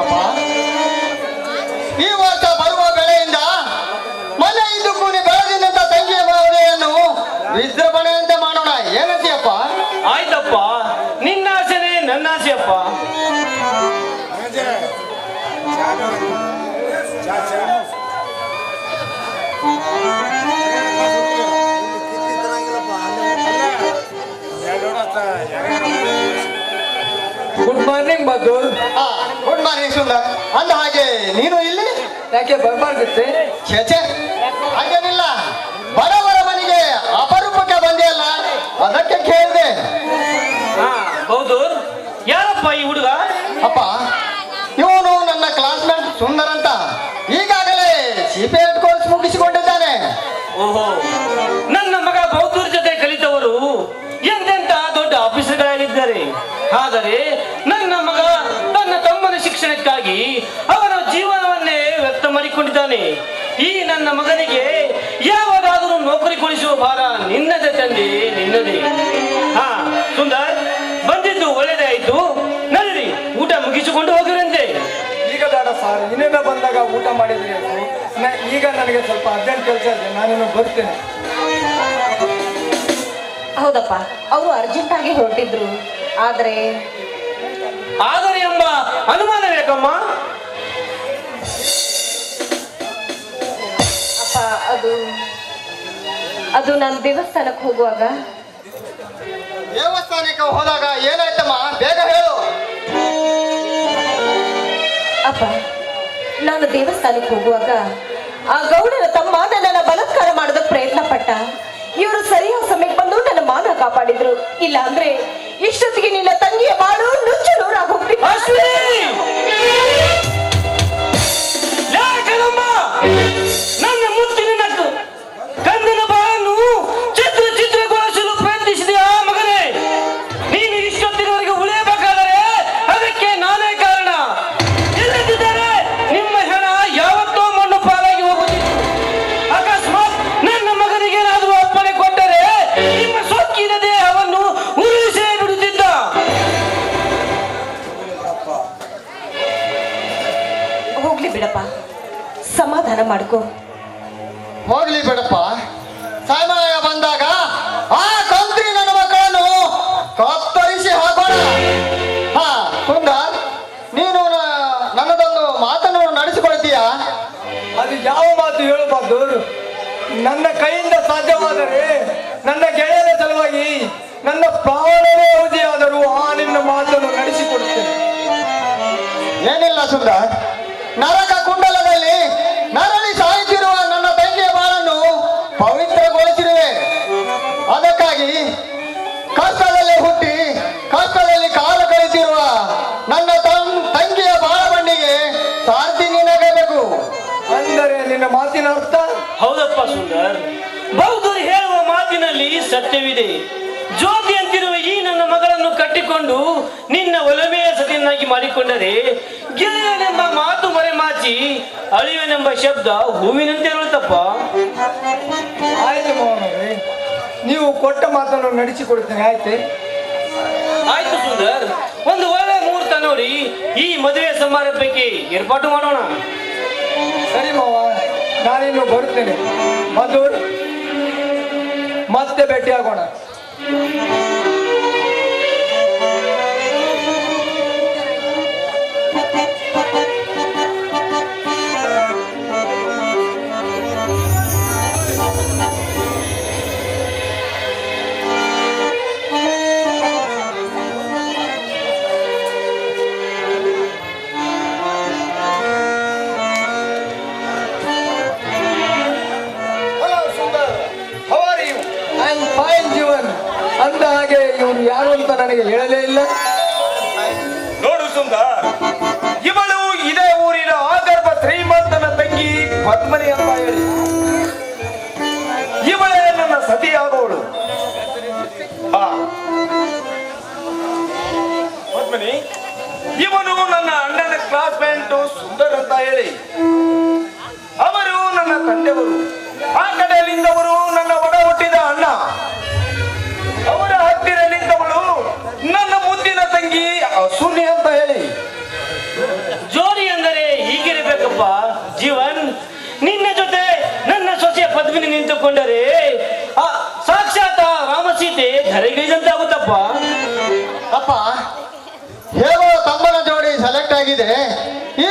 ಅಪ್ಪ. ಈ ವರ್ಷ ಬರುವ ಬೆಳೆಯಿಂದ ಮನೆ ಇದ್ದು ಕೂಡಿ ಬೆಳೆದಿದ್ದಂತ ತಂಗಿಯ ಮದುವೆಯನ್ನು ವಿಜೃಂಭಣೆಯಂತೆ ಮಾಡೋಣ. ಏನಂತೀಯಪ್ಪ? ಆಯ್ತಪ್ಪ. ನಿನ್ನ ಆಸೆನೇ ನನ್ನ ಆಸೆಯಪ್ಪ ಗುಡ್ ಮಾರ್ನಿಂಗ್ ಹಾ ಗುಡ್ ಮಾರ್ನಿಂಗ್ ಸುಂದರ್ ಅಂದ ಹಾಗೆ ನೀನು ಇಲ್ಲಿ? ಯಾಕೆ ಬರ್ಬಾರ್ದಿತ್ತೆ? ಚೇಚೆ ಹಾಗೇನಿಲ್ಲ. ಬಡವರ ಮನೆಗೆ ಅಪರೂಪಕ್ಕೆ ಬಂದೇ ಅಲ್ಲ ಅದಕ್ಕೆ ಕೇಳಿದೆ. ಹಾ ಹೌದು. ಯಾರಪ್ಪ ಈ ಹುಡುಗ? ಅಪ್ಪ ಇವನು ನನ್ನ ಕ್ಲಾಸ್ಮೇಟ್ ಸುಂದರ್ ಅಂತ. ಈಗಾಗಲೇ ಸಿಪೇಟ್ ಕೋರ್ಸ್ ಮುಗಿಸಿಕೊಂಡಿದ್ದಾನೆ. ಓಹೋ. ಆದರೆ ನನ್ನ ಮಗ ತನ್ನ ತಮ್ಮನ ಶಿಕ್ಷಣಕ್ಕಾಗಿ ಅವನ ಜೀವನವನ್ನೇ ವ್ಯಕ್ತ ಮಾಡಿಕೊಂಡಿದ್ದಾನೆ. ಈ ನನ್ನ ಮಗನಿಗೆ ಯಾವಾಗಾದರೂ ನೌಕರಿ ಕೊಡಿಸುವ ಭಾರ ನಿನ್ನದೇ ತಂದೆ ನಿನ್ನದೇ. ಹಾ ಸುಂದರ್ ಬಂದಿದ್ದು ಒಳ್ಳೆಯದೇ ಆಯ್ತು. ನಡೀರಿ ಊಟ ಮುಗಿಸಿಕೊಂಡು ಹೋಗಿರಂತೆ. ಈಗ ಬೇಡ ಸಾರ್ ನಿನ್ನೆಲ್ಲ ಬಂದಾಗ ಊಟ ಮಾಡಿದ್ರಿ. ಈಗ ನನಗೆ ಸ್ವಲ್ಪ ಅರ್ಜೆಂಟ್ ಕೆಲಸ ಇದೆ ನಾನು ಬರ್ತೇನೆ. ಹೌದಪ್ಪ ಅವರು ಅರ್ಜೆಂಟ್ ಆಗಿ ಹೊರಟಿದ್ರು. ಆದ್ರೆ ಆದರೆ ಎಂಬ ಅನುಮಾನ ಬೇಕಮ್ಮ ಅಪ್ಪ ಅದು ಅದು ನಾನು ದೇವಸ್ಥಾನಕ್ಕೆ ಹೋಗುವಾಗ. ದೇವಸ್ಥಾನಕ್ಕೆ ಹೋದಾಗ ಏನಾಯ್ತಮ್ಮ? ಬೇಗ ಹೇಳು. ಅಪ್ಪ ನಾನು ದೇವಸ್ಥಾನಕ್ಕೆ ಹೋಗುವಾಗ ಆ ಗೌಡರ ತಮ್ಮ ನನ್ನನ್ನು ಬಲತ್ಕಾರ ಮಾಡೋದಕ್ಕೆ ಪ್ರಯತ್ನ ಪಟ್ಟ ಇವರು ಸರಿಯಾದ ಸಮಯಕ್ಕೆ ಬಂದು ನನ್ನ ಮಾನ ಕಾಪಾಡಿದ್ರು. ಇಲ್ಲ ಅಂದ್ರೆ ಇಷ್ಟೊತ್ತಿಗೆ ನಿನ್ನ ತಂಗಿಯ ಬಾಳು ನುಚ್ಚು ನೂರಾಗಿ ಹೋಗ್ಲಿ ಬಿಡಪ್ಪ. ಸಮಾಧಾನ ಮಾಡ್ಕೋ. ಹೋಗ್ಲಿ ಬಿಡಪ್ಪ. ಸಮಯ ಬಂದಾಗ ಆ ಕಂತ್ರಿ ನನ್ನ ಮಕ್ಕಳನ್ನು ಕತ್ತರಿಸಿ ಹಾಕೋಣ ಹಾ ಕುಂದ ನೀನು ನನ್ನದೊಂದು ಮಾತನ್ನು ನಡೆಸಿಕೊಳ್ತೀಯಾ? ಅದು ಯಾವ ಮಾತು ಹೇಳಬಾರ್ದು ನನ್ನ ಕೈಯಿಂದ ಸಾಧ್ಯವಾದರೆ ನನ್ನ ಗೆಳೆಯರ ಸಲುವಾಗಿ ನನ್ನ ಪ್ರಾಣವೇ ಅವಧಿಯಾದರೂ ಆ ನಿನ್ನ ಮಾತನ್ನು ನಡೆಸಿಕೊಡುತ್ತೇನೆ. ಏನಿಲ್ಲ ಸುಂದರ್. ನರಕ ಕುಂಡಲದಲ್ಲಿ ನರಳಿ ಸಾಯುತ್ತಿರುವ ನನ್ನ ತಂಗಿಯ ಬಾಳನ್ನು ಪವಿತ್ರಗೊಳಿಸಿರುವೆ. ಅದಕ್ಕಾಗಿ ಕಷ್ಟದಲ್ಲಿ ಹುಟ್ಟಿ ಕಷ್ಟದಲ್ಲಿ ಕಾಲ ಕಳೆದಿರುವ ನನ್ನ ತಂಗಿಯ ಬಾಳ ಬಂಡಿಗೆ ಸಾರ್ಥಿ ನೀನಾಗಬೇಕು ಅಂದರೆ ನಿನ್ನ ಮಾತಿನ ಅರ್ಥ? ಹೌದಪ್ಪ ಸುಂದರ್. ಬೌದ್ಧರು ಹೇಳುವ ಮಾತಿನಲ್ಲಿ ಸತ್ಯವಿದೆ. ಜ್ಯೋತಿ ಅಂತಿರುವ ಈ ನನ್ನ ಮಗಳನ್ನು ಕಟ್ಟಿಕೊಂಡು ನಿನ್ನ ಒಲಮೆಯ ಸತಿಯನ್ನಾಗಿ ಮಾಡಿಕೊಂಡರೆ ಗೆಲ್ಲನೆಂಬ ಮಾತು ಮರೆಮಾಚಿ ಅಳಿವೆನೆಂಬ ಶಬ್ದ ಹೂವಿನಂತೆ ಇರುತ್ತಪ್ಪ ಆಯ್ತು ಮೋಹನವ್ರೆ ನೀವು ಕೊಟ್ಟ ಮಾತನ್ನು ನಡೆಸಿಕೊಡುತ್ತೇನೆ ಆಯ್ತೆ? ಆಯ್ತು ಸುಂದರ್ ಒಂದು ಒಳ್ಳೆ ಮುಹೂರ್ತ ನೋಡಿ ಈ ಮದುವೆ ಸಮಾರಂಭಕ್ಕೆ ಏರ್ಪಾಟು ಮಾಡೋಣ. ಸರಿ ಮಾವ ನಾನಿನ್ನು ಬರುತ್ತೇನೆ. ಮಧುರ್ ಮತ್ತೆ ಭೇಟಿಯಾಗೋಣ. Thank you. ತಂದೆವರು ಆ ಕಡೆಯಿಂದವರು ನನ್ನ ಒಡ ಹುಟ್ಟಿದ ಅಣ್ಣ. ಅವರ ಹತ್ತಿರ ನಿಂತವಳು ನನ್ನ ಮುದ್ದಿನ ತಂಗಿ ಸುನಿ ಅಂತ ಹೇಳಿ. ಜೋಡಿ ಅಂದರೆ ಹೀಗಿರಬೇಕಪ್ಪ. ಜೀವನ್ ನಿನ್ನ ಜೊತೆ ನನ್ನ ಸೊಸೆಯ ಪದ್ಮಿನಿ ನಿಂತುಕೊಂಡರೆ ಸಾಕ್ಷಾತ ರಾಮಸೀತೆ ಧರೆಗಿಳಿದಂತಾಗುತ್ತಪ್ಪ. ಅಪ್ಪ ಹೇಗೋ ತಮ್ಮನ ಜೋಡಿ ಸೆಲೆಕ್ಟ್ ಆಗಿದೆ. ಈ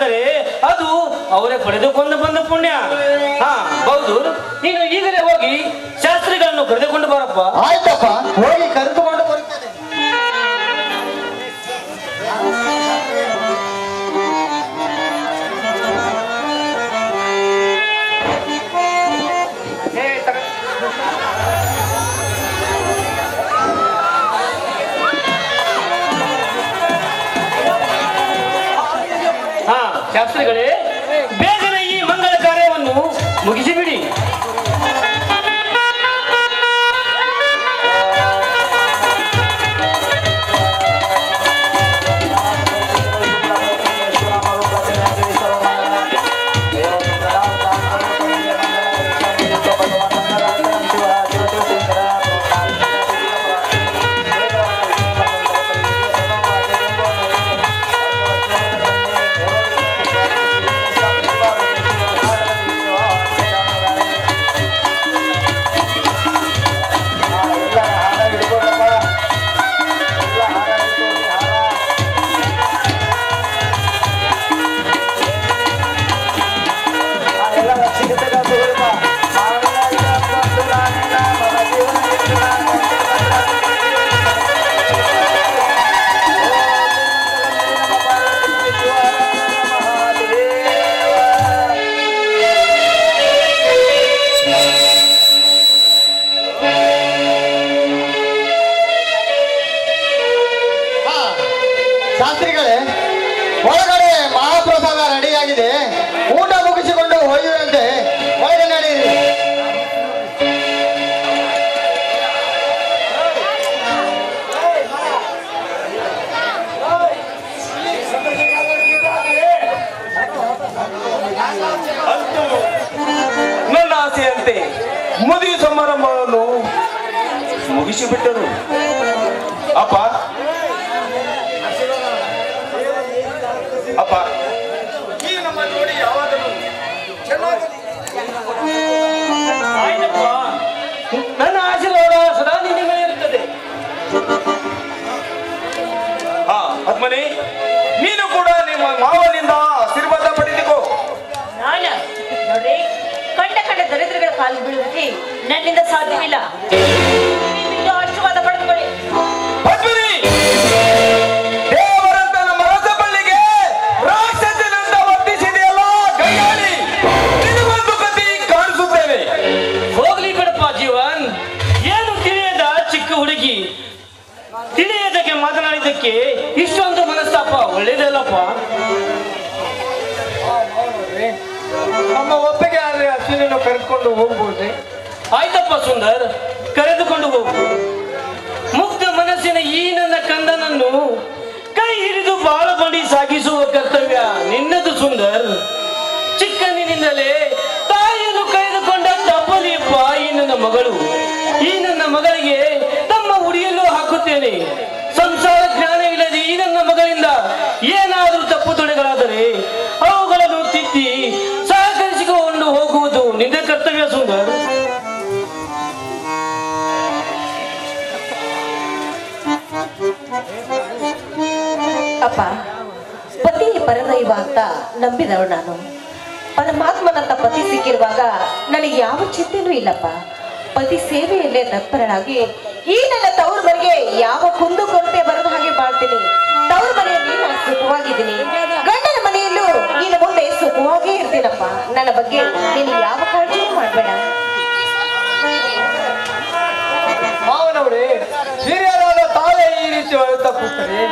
ನಡಿಬೇಕಾದರೆ ಅದು ಅವರೇ ಪಡೆದುಕೊಂಡು ಬಂದ ಪುಣ್ಯ. ಹಾ ಹೌದು ನೀನು ಈಗಲೇ ಹೋಗಿ ಶಾಸ್ತ್ರಿಗಳನ್ನು ಕರೆದುಕೊಂಡು ಬರಪ್ಪ. ಆಯ್ತಪ್ಪ, ಹೋಗಿ. ಶಾಸ್ತ್ರಿಗಳೇ ಒಳಗಡೆ ಮಹಾಪ್ರಸಾದ ರೆಡಿಯಾಗಿದೆ. ಊಟ ಮುಗಿಸಿಕೊಂಡು ಹೋಗುವಂತೆ ಒಳಗೆ ಅಂತೂ ನನ್ನ ಆಸೆಯಂತೆ ಮದುವೆ ಸಮಾರಂಭವನ್ನು ಮುಗಿಸಿಬಿಟ್ಟರು. ಅಪ್ಪ ಅಪ್ಪ. ಈ ನಮ್ಮ ನೋಡಿ ಯಾವಾಗಲೂ ಆಯ್ತಪ್ಪ. ನನ್ನ ಆಶೀರ್ವಾದ ಸದಾ ನಿನ್ನ ಇರ್ತದೆ ಇರುತ್ತದೆ. ಹಾ ಪದ್ಮನಿ ನೀನು ಕೂಡ ನಿಮ್ಮ ಮಾವನಿಂದ ಆಶೀರ್ವಾದ ಪಡೆದುಕೋ. ನಾನ? ನೋಡ್ರಿ ಕಂಡ ಕಂಡ ದರಿದ್ರಗಳ ಕಾಲು ಬೀಳುವುದಕ್ಕೆ ನನ್ನಿಂದ ಸಾಧ್ಯವಿಲ್ಲ. ಬಾಳ ಸಾಗಿಸುವ ಕರ್ತವ್ಯ ನಿನ್ನದು ಸುಂದರ್. ಚಿಕ್ಕಂದಿನಿಂದಲೇ ತಾಯಿಯನ್ನು ಕಳೆದುಕೊಂಡ ತಪ್ಪಲಿ ಈ ನನ್ನ ಮಗಳು. ಈ ನನ್ನ ಮಗಳಿಗೆ ತಮ್ಮ ಉಡಿಯಲು ಹಾಕುತ್ತೇನೆ. ಸಂಸಾರ ಜ್ಞಾನವಿಲ್ಲದೆ ಈ ನನ್ನ ಮಗಳಿಂದ ಏನಾದರೂ ತಪ್ಪು ತೊಡೆಗಳಾದರೆ ಅವುಗಳನ್ನು ತಿದ್ದಿ ಸಹಕರಿಸಿಕೊಂಡು ಹೋಗುವುದು ನಿನ್ನ ಕರ್ತವ್ಯ ಸುಂದರ್. ಅಪ್ಪ ಪತಿ ಪರದೈವ ಅಂತ ನಂಬಿದವಳು ನಾನು. ಪರಮಾತ್ಮನಂತ ಪತಿ ಸಿಕ್ಕಿರುವಾಗ ನನಗೆ ಯಾವ ಚಿಂತೆನೂ ಇಲ್ಲಪ್ಪ. ಪತಿ ಸೇವೆಯಲ್ಲೇ ತತ್ಪರನಾಗಿ ಈ ನನ್ನ ತವ್ರ ಮನೆಗೆ ಯಾವ ಕುಂದು ಕೊರತೆ ಬರದ ಹಾಗೆ ಮಾಡ್ತೀನಿ ತವ್ರ ಮನೆಯಲ್ಲಿ ನಾನು ಸುಖವಾಗಿದ್ದೀನಿ. ಗಂಡನ ಮನೆಯಲ್ಲೂ ನಿನ್ನ ಮುಂದೆ ಸುಖವಾಗೇ ಇರ್ತೀನಪ್ಪ. ನನ್ನ ಬಗ್ಗೆ ನೀನು ಯಾವ ಕಾಳಜಿಯೂ ಮಾಡಬೇಡ. ಹಿರಿಯರಾದ ತಾವೇ ಈ ರೀತಿ ಹೇಳ್ತಾ ಕೂತರೆ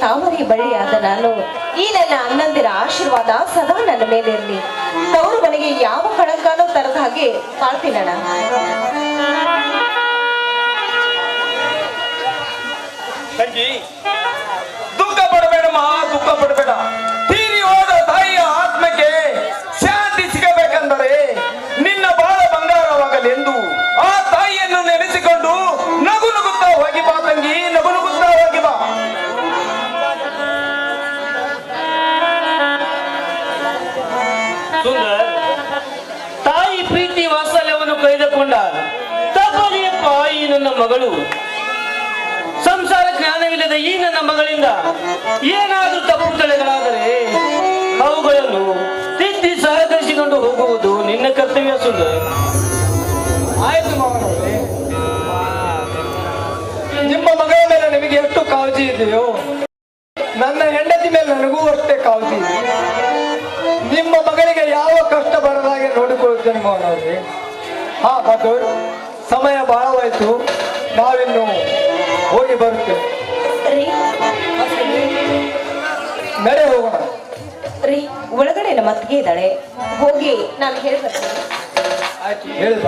ತಾಮರಿ ಬಳ್ಳಿಯಾದ ನಾನು, ಈ ನನ್ನ ಅಣ್ಣಂದಿರ ಆಶೀರ್ವಾದ ಸದಾ ನನ್ನ ಮೇಲಿರಲಿ ತವರು ಮನೆಗೆ ಯಾವ ಕಳಂಕನೂ ತರದ ಹಾಗೆ ಕಾಣ್ತೀನಣ್ಣ ಪ್ರೀತಿ ವಾತ್ಸಲ್ಯವನ್ನು ಕಳೆದುಕೊಂಡ ತಪ್ಪದೆಯಪ್ಪ ಈ ನನ್ನ ಮಗಳು. ಸಂಸಾರ ಜ್ಞಾನವಿಲ್ಲದ ಈ ನನ್ನ ಮಗಳಿಂದ ಏನಾದರೂ ತಪ್ಪು ತಳೆಗಳಾದರೆ ಅವುಗಳನ್ನು ತಿದ್ದಿ ಸಹಕರಿಸಿಕೊಂಡು ಹೋಗುವುದು ನಿನ್ನ ಕರ್ತವ್ಯ ಸುಂದರ. ಆಯ್ತು ನಿಮ್ಮ ಮಗಳ ಮೇಲೆ ನಿಮಗೆ ಎಷ್ಟು ಕಾಳಜಿ ಇದೆಯೋ, ನನ್ನ ಹೆಂಡತಿ ಮೇಲೆ ನನಗೂ ಅಷ್ಟೇ ಕಾಳಜಿ ಇದೆ. ಯಾವ ಕಷ್ಟ ಬರದಾಗೆ ನೋಡಿಕೊಳ್ಳುತ್ತೇನೆ ಮಾವನವರೇ ಹಾ ಮಧುರ್ ಸಮಯ ಬಹಳವಾಯ್ತು. ನಾವಿನ್ನು ಹೋಗಿ ಬರುತ್ತೇವೆ ನಡೆ ಹೋಗೋಣ. ರೀ ಒಳಗಡೆ ನಮ್ಮ ಅತ್ತಿಗೆ ಇದ್ದಾಳೆ. ಹೋಗಿ ನಾನು ಹೇಳ್ಬರ್ತೇನೆ. ಆಯ್ತು ಹೇಳಿದ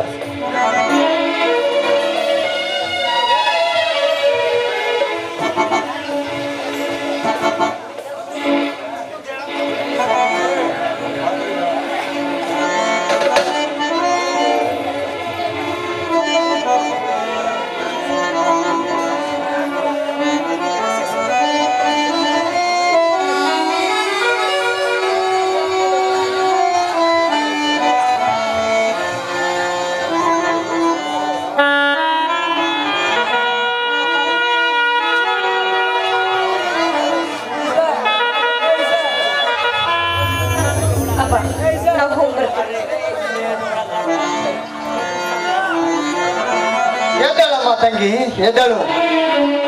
ಎದ್ದೇಳಮ್ಮ ತಂಗಿ, ಎದ್ದಳು.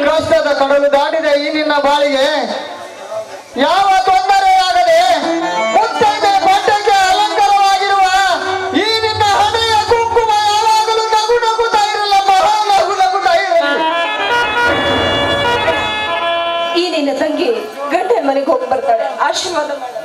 ಕಷ್ಟದ ಕಡಲು ದಾಟಿದೆ ಈ ನಿನ್ನ ಬಾಳಿಗೆ. ಯಾವ ತೊಂದರೆಯಾಗದೆ ಮುತ್ತೈದೆ, ಬಟ್ಟೆಗೆ ಅಲಂಕಾರವಾಗಿರುವ ಈ ನಿನ್ನ ಹಣೆಯ ಕುಂಕುಮ ಯಾವಾಗಲೂ ನಗು ನಗುತ್ತಾ ಮಹಾ ನಗು ನಗುತ್ತಾ ಇರಲಿ. ಈ ನಿನ್ನ ತಂಗಿ ಗಂಟೆ ಮನೆಗೆ ಹೋಗಿ ಬರ್ತಾಳೆ, ಆಶೀರ್ವಾದ ಮಾಡು.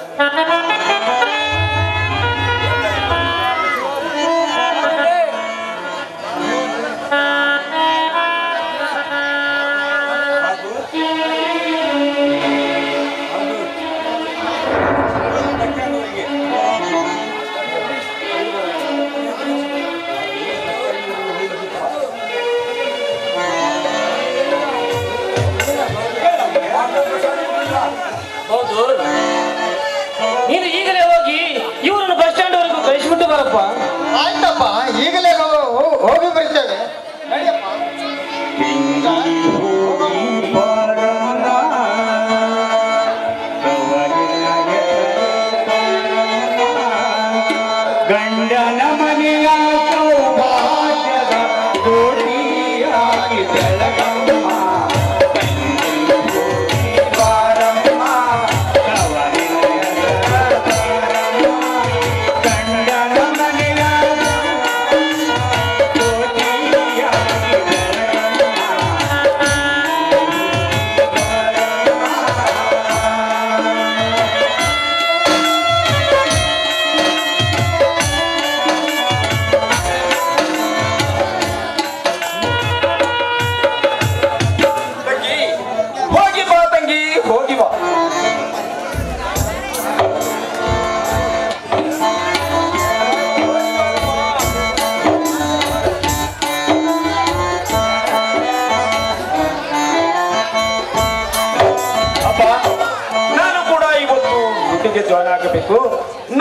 ಆಗಬೇಕು.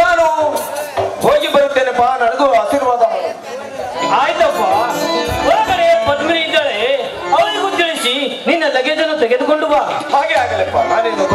ನಾನು ಹೋಗಿ ಬರುತ್ತೇನೆಪ್ಪ? ನನಗೂ ಆಶೀರ್ವಾದ ಆಯ್ತಪ್ಪ. ಹೊರಗಡೆ ಪದ್ಮಿನಿ ಇದ್ದಾಳೆ ಅವಳಿಗೂ ತಿಳಿಸಿ ನಿನ್ನ ಲಗೇಜನ್ನು ತೆಗೆದುಕೊಂಡು ಬಾ. ಹಾಗೆ ಆಗಲಪ್ಪ. ನಾನಿನ್ನು